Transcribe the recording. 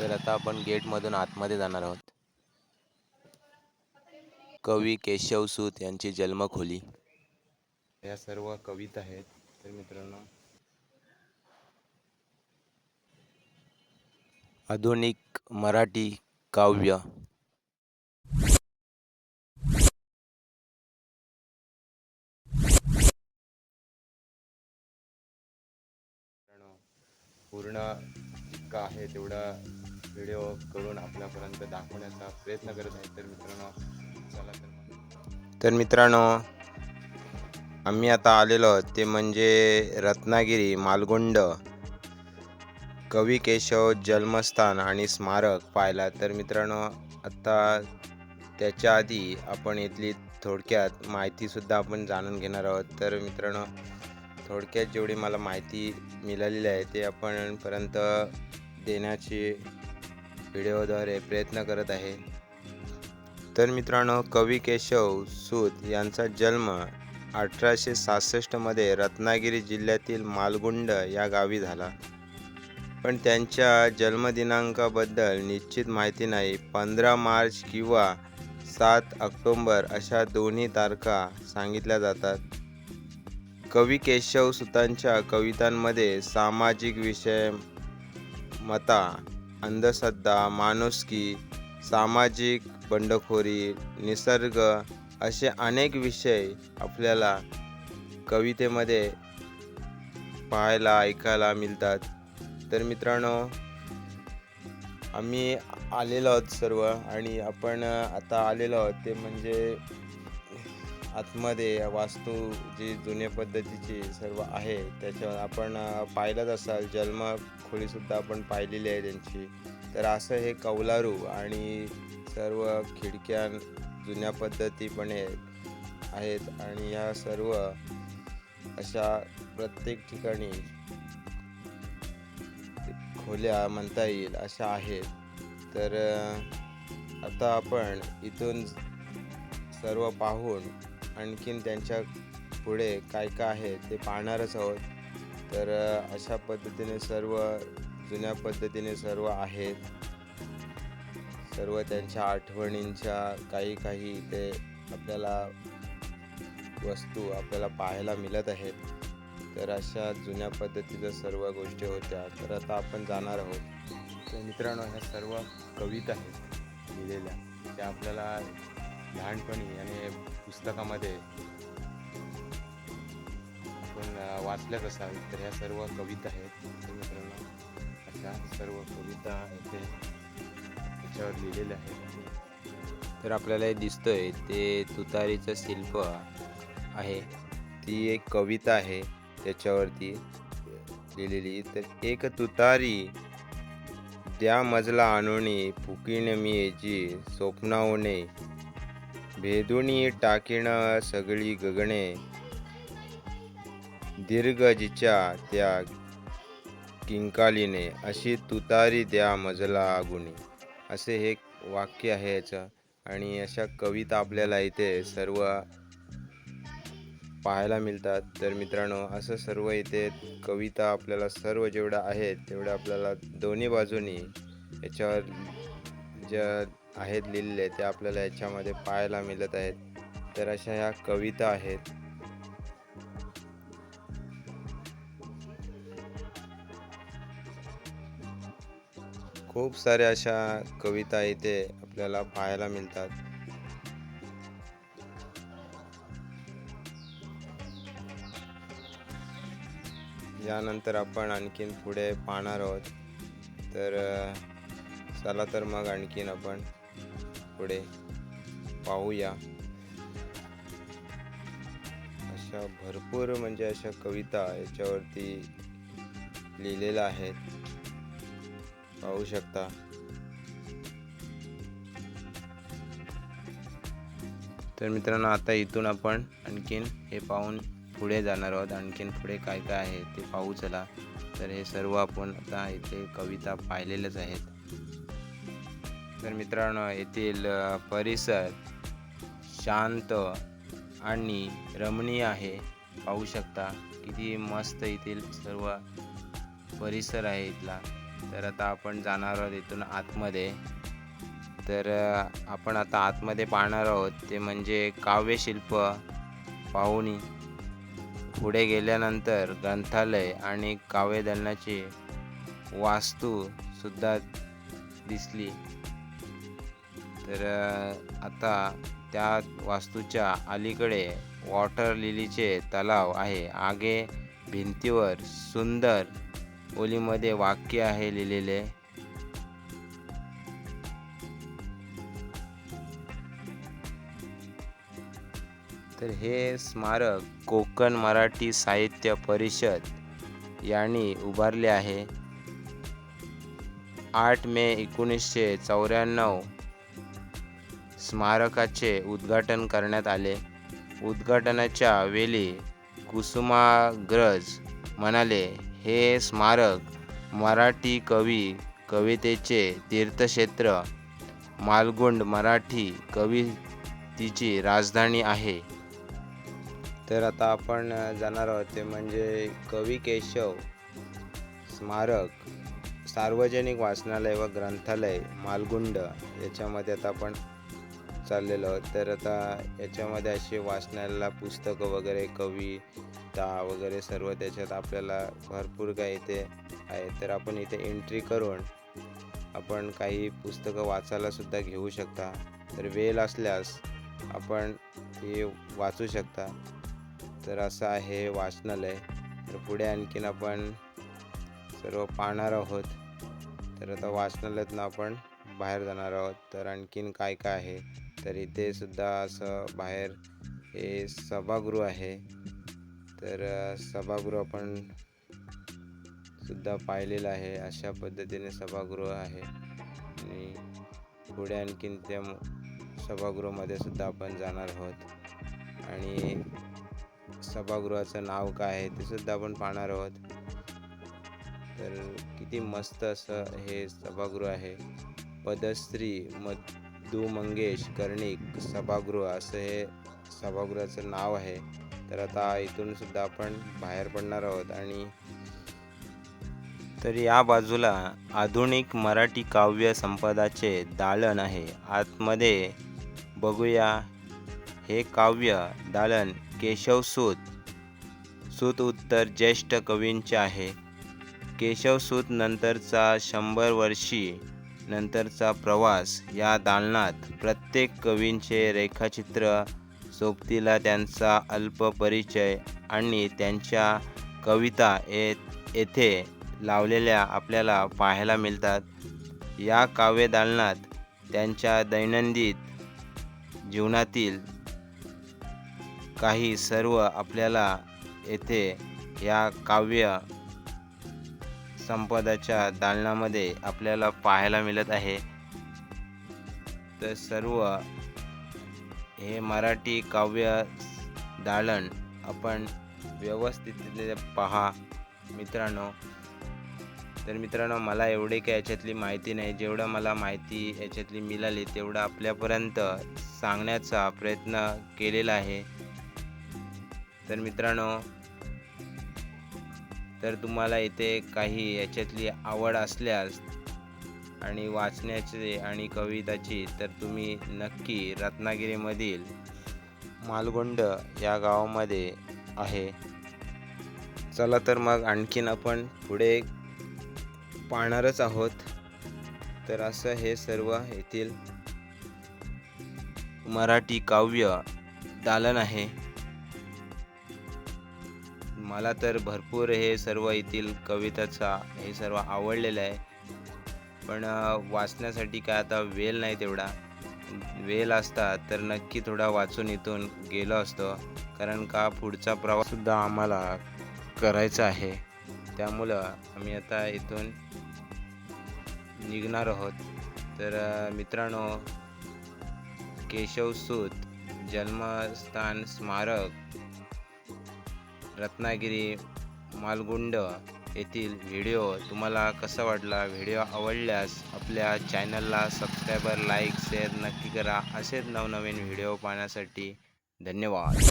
तर आता आपण गेटमधून आतमध्ये जाणार आहोत. कवी केशव सूत यांची जन्मखोली. या सर्व कविता आहेत. तर मित्रांनो. आधुनिक मराठी काव्य. पूर्ण आहे तेवढा व्हिडिओ करून आपल्यापर्यंत दाखवण्याचा प्रयत्न करत आहे. तर मित्रांनो चला तर तर मित्रांनो आम्ही आता आलेलो आहोत. ते म्हणजे रत्नागिरी मालगुंड कवी केशव जन्मस्थान आणि स्मारक पाहिला तर मित्रांनो आत्ता त्याच्या आधी आपण इथली थोडक्यात माहितीसुद्धा आपण जाणून घेणार आहोत. तर मित्रांनो थोडक्यात जेवढी मला माहिती मिळालेली आहे ते आपणपर्यंत देण्याची व्हिडिओद्वारे प्रयत्न करत आहे. तर मित्रांनो कवी केशव सूत यांचा जन्म अठराशे सहासष्टमध्ये रत्नागिरी जिल्ह्यातील मालगुंड या गावी झाला. पण त्यांच्या जन्मदिनांकाबद्दल निश्चित माहिती नाही. पंधरा मार्च किंवा सात ऑक्टोंबर अशा दोन्ही तारखा सांगितल्या जातात. कवी केशव सुतांच्या कवितांमध्ये सामाजिक विषय मता अंधश्रद्धा माणुसकी सामाजिक बंडखोरी निसर्ग असे अनेक विषय आपल्याला कवितेमध्ये पाहायला ऐकायला मिळतात. तर मित्रांनो आम्ही आलेलो आहोत सर्व आणि आपण आता आलेलो आहोत. ते म्हणजे आतमध्ये वास्तू जी जुन्या पद्धतीची सर्व आहे त्याच्यावर आपण पाहिलंच असाल जन्म खोलीसुद्धा आपण पाहिलेली आहे त्यांची. तर असं हे कौलारू आणि सर्व खिडक्या जुन्या पद्धतीपणे आहेत आणि ह्या सर्व अशा प्रत्येक ठिकाणी खोल्या म्हणता येईल अशा आहेत. तर आता आपण इथून सर्व पाहून आणखीन त्यांच्या पुढे काय काय आहे ते पाहणारच आहोत. तर अशा पद्धतीने सर्व जुन्या पद्धतीने सर्व आहेत. सर्व त्यांच्या आठवणींच्या काही काही ते आपल्याला वस्तू आपल्याला पाहायला मिळत आहेत. तर अशा जुन्या पद्धतीच्या सर्व गोष्टी होत्या. तर आता आपण जाणार आहोत. तर मित्रांनो ह्या सर्व कविता आहेत लिहिलेल्या. त्या आपल्याला लहानपणी आणि पुस्तकामध्ये आपण वाचल्याच असाल तर ह्या सर्व कविता आहेत मित्रांनो. अशा सर्व कविता इथे त्याच्यावर लिहिलेल्या आहेत. तर आपल्याला हे दिसतंय ते तुतारीचं शिल्प आहे. ती एक कविता आहे त्याच्यावरती लिहिलेली. तर एक तुतारी त्या मजला आणुनी फुकीण मी जी स्वप्नावणे भेदुनी टाकीण सगळी गगणे. दीर्घ जिच्या त्या किंकालीने अशी तुतारी द्या मजला गुणी असे हे वाक्य आहे याचं. आणि अशा कविता आपल्याला इथे सर्व पाहायला मिळतात. तर मित्रांनो असं सर्व इथे कविता आपल्याला सर्व जेवढ्या आहेत तेवढ्या आपल्याला दोन्ही बाजूनी याच्यावर ज्या आहेत लिहिलेले ते आपल्याला याच्यामध्ये पाहायला मिळत आहेत. तर अशा ह्या कविता आहेत. खूप साऱ्या अशा कविता इथे आपल्याला पाहायला मिळतात. यानंतर आपण आणखीन पुढे पाहणार आहोत. तर चला तर मग आणखीन आपण. पुढे पाहूया. अशा भरपूर म्हणजे अशा कविता याच्यावरती लिहिलेल्या आहेत. पाहू शकता. तर मित्रांनो आता इथून आपण आणखीन हे पाहून पुढे जाणार आहोत. आणखीन पुढे काय काय आहे ते पाहू चला. तर हे सर्व आपण आता इथे कविता पाहिलेल्याच आहेत. तर मित्रांनो येथील परिसर शांत आणि रमणीय आहे. पाहू शकता किती मस्त येथील सर्व परिसर आहे इथला. तर आता आपण जाणार आहोत इथून आतमध्ये. तर आपण आता आतमध्ये पाहणार आहोत ते म्हणजे काव्यशिल्प पाहुणी. पुढे गेल्यानंतर ग्रंथालय आणि काव्यदलनाची वास्तूसुद्धा दिसली. तर आता त्या वास्तूच्या अलीकडे वॉटर लिलीचे तलाव आहे. आगे भिंतीवर सुंदर ओलीमध्ये वाक्य आहे लिहिलेले. तर हे स्मारक कोकण मराठी साहित्य परिषद यांनी उभारले आहे. आठ मे एकोणीसशे चौऱ्याण्णव स्मारकाचे उद्घाटन करण्यात आले. उद्घाटनाच्या वेळी कुसुमाग्रज म्हणाले हे स्मारक मराठी कवी कवितेचे तीर्थक्षेत्र. मालगुंड मराठी कवितेची राजधानी आहे. तर आता आपण जाणार आहोत ते म्हणजे कवी केशव स्मारक सार्वजनिक वाचनालय व ग्रंथालय मालगुंड. याच्यामध्ये आता आपण चाललेलो तर आता याच्यामध्ये असे वाचनालयाला पुस्तकं वगैरे कविता वगैरे सर्व त्याच्यात आपल्याला भरपूर काही इथे आहे. तर आपण इथे एंट्री करून आपण काही पुस्तकं वाचायलासुद्धा घेऊ शकता. तर वेळ असल्यास आपण हे वाचू शकता. तर असं आहे वाचनालय. तर पुढे आणखीन आपण सर्व पाहणार आहोत. तर आता वाचनालयातनं आपण बाहेर जाणार आहोत. तर आणखीन काय काय आहे? तर इथे सुद्धा असं बाहेर हे सभागृह आहे. तर सभागृह आपण सुद्धा पाहिलेलं आहे. अशा पद्धतीने सभागृह आहे. आणि पुढे आणखीन त्या सभागृहामध्ये सुद्धा आपण जाणार आहोत. आणि सभागृहाचं नाव काय आहे ते सुद्धा आपण पाहणार आहोत. तर किती मस्त असं हे सभागृह आहे. पदश्री मत मधु मंगेश कर्णिक सभागृह असं हे सभागृहाचं नाव आहे. तर आता इथून सुद्धा आपण बाहेर पडणार आहोत आणि तर या बाजूला आधुनिक मराठी काव्य संपदाचे दालन आहे. आतमध्ये बघूया हे काव्य दालन केशवसूत सूत उत्तर ज्येष्ठ कवींचे आहे. केशवसूत नंतरचा शंभर वर्षी नंतरचा प्रवास या दालनात प्रत्येक कवींचे रेखाचित्र सोबतीला त्यांचा अल्प परिचय आणि त्यांच्या कविता ये येथे लावलेल्या आपल्याला पाहायला मिळतात. या काव्य दालनात त्यांच्या दैनंदिन जीवनातील काही सर्व आपल्याला येथे या काव्य संपदाच्या दालनामध्ये आपल्याला पाहायला मिळत आहे. तर सर्व हे मराठी काव्य दालन आपण व्यवस्थित पहा मित्रांनो. तर मित्रांनो मला एवढे काय याच्यातली माहिती नाही. जेवढं मला माहिती याच्यातली मिळाली तेवढं आपल्यापर्यंत सांगण्याचा प्रयत्न केलेला आहे. तर मित्रांनो तर तुम्हाला इथे काही याच्यातली आवड असल्यास आणि वाचण्याची आणि कविताची तर तुम्ही नक्की रत्नागिरीमधील मालगुंड या गावामध्ये आहे. चला तर मग आणखीन आपण पुढे पाहणारच आहोत. तर असं हे सर्व येथील मराठी काव्य दालन आहे. मला तर भरपूर हे सर्व येथील कविताचा हे सर्व आवडलेलं आहे. पण वाचण्यासाठी काय आता वेळ नाही तेवढा. वेळ असता तर नक्की थोडा वाचून इथून गेलो असतो. कारण का पुढचा प्रवाससुद्धा आम्हाला करायचा आहे. त्यामुळं आम्ही आता इथून निघणार आहोत. तर मित्रांनो मित्रांनो केशवसूत जन्मस्थान स्मारक रत्नागिरी मालगुंड येथील व्हिडिओ तुम्हाला कसा वाटला? व्हिडिओ आवडल्यास आपल्या चॅनलला सबस्क्रायबर लाईक शेअर नक्की करा. असेच नवनवीन व्हिडिओ पाहण्यासाठी धन्यवाद.